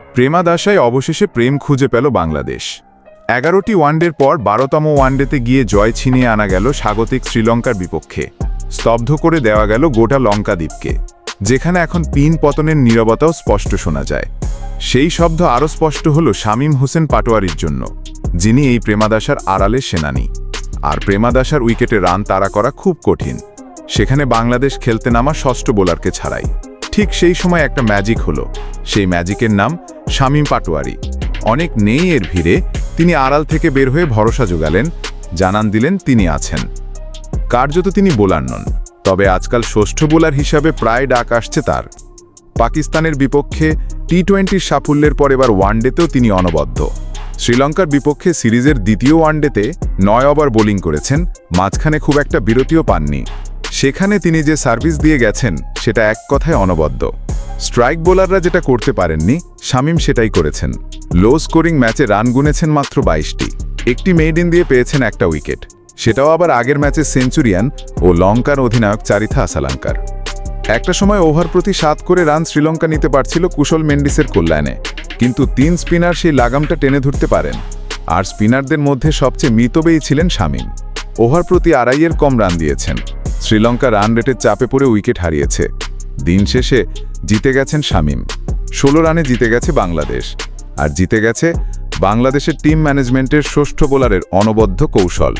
প্রেমাদাসায় অবশেষে প্রেম খুঁজে পেল বাংলাদেশ। এগারোটি ওয়ানডের পর বারোতম ওয়ানডেতে গিয়ে জয় ছিনিয়ে আনা গেল স্বাগতিক শ্রীলঙ্কার বিপক্ষে। স্তব্ধ করে দেওয়া গেল গোটা লঙ্কা দ্বীপকে যেখানে এখন পিন পতনের নীরবতাও স্পষ্ট শোনা যায়। সেই শব্দ আরও স্পষ্ট হল শামীম হোসেন পাটোয়ারির জন্য, যিনি এই প্রেমাদাসার আড়ালে সেনানী। আর প্রেমাদাসার উইকেটে রান তাড়া করা খুব কঠিন। সেখানে বাংলাদেশ খেলতে নামা ষষ্ঠ বোলারকে ছাড়াই। ঠিক সেই সময় একটা ম্যাজিক হলো। সেই ম্যাজিকের নাম শামীম পাটোয়ারি। অনেক নেই এর ভিড়ে, তিনি আড়াল থেকে বের হয়ে ভরসা যোগালেন, জানান দিলেন তিনি আছেন। কার্যত তিনি বোলার নন, তবে আজকাল ষষ্ঠ বোলার হিসাবে প্রায় ডাক আসছে তার। পাকিস্তানের বিপক্ষে টি টোয়েন্টির সাফল্যের পর এবার ওয়ানডেতেও তিনি অনবদ্য। শ্রীলঙ্কার বিপক্ষে সিরিজের দ্বিতীয় ওয়ানডেতে নয় ওভার বোলিং করেছেন, মাঝখানে খুব একটা বিরতিও পাননি। সেখানে তিনি যে সার্ভিস দিয়ে গেছেন, সেটা এক কথায় অনবদ্য। স্ট্রাইক বোলাররা যেটা করতে পারেননি, শামীম সেটাই করেছেন। লো স্কোরিং ম্যাচে রান গুনেছেন মাত্র বাইশটি। একটি মেইডিন দিয়ে পেয়েছেন একটা উইকেট। সেটাও আবার আগের ম্যাচে সেঞ্চুরিয়ান ও লঙ্কার অধিনায়ক চারিথা আসালাঙ্কার। একটা সময় ওভার প্রতি সাত করে রান শ্রীলঙ্কা নিতে পারছিল কুশল মেন্ডিসের কল্যাণে। কিন্তু তিন স্পিনার সেই লাগামটা টেনে ধরতে পারেন। আর স্পিনারদের মধ্যে সবচেয়ে মিতবেই ছিলেন শামীম। ওভার প্রতি আড়াইয়ের কম রান দিয়েছেন। শ্রীলঙ্কা রান রেটের চাপে পড়ে উইকেট হারিয়েছে। দিন শেষে জিতে গেছেন শামীম। ষোলো রানে জিতে গেছে বাংলাদেশ। আর জিতে গেছে বাংলাদেশের টিম ম্যানেজমেন্টের ষষ্ঠ বোলারের অনবদ্য কৌশল।